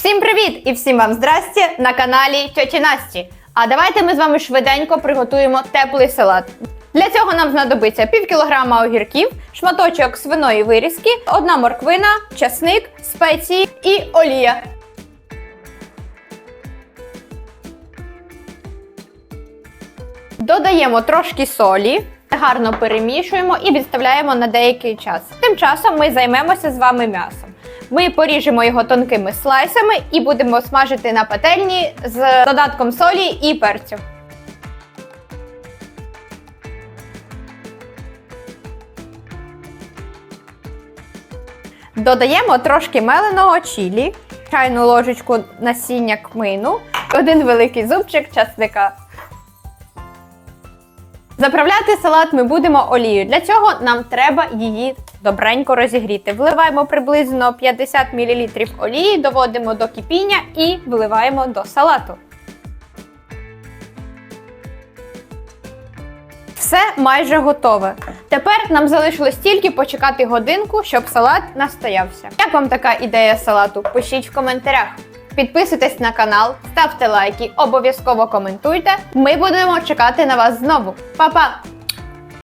Всім привіт і всім вам здрасті на каналі Тьоті Насті. А давайте ми з вами швиденько приготуємо теплий салат. Для цього нам знадобиться пів кілограма огірків, шматочок свиної вирізки, одна морквина, часник, спеції і олія. Додаємо трошки солі, гарно перемішуємо і відставляємо на деякий час. Тим часом ми займемося з вами м'ясом. Ми поріжемо його тонкими слайсами і будемо смажити на пательні з додатком солі і перцю. Додаємо трошки меленого чілі, чайну ложечку насіння кмину, один великий зубчик часника. Заправляти салат ми будемо олією. Для цього нам треба її добренько розігріти. Вливаємо приблизно 50 мл олії, доводимо до кипіння і вливаємо до салату. Все майже готове. Тепер нам залишилось тільки почекати годинку, щоб салат настоявся. Як вам така ідея салату? Пишіть в коментарях. Підписуйтесь на канал, ставте лайки, обов'язково коментуйте. Ми будемо чекати на вас знову. Па-па!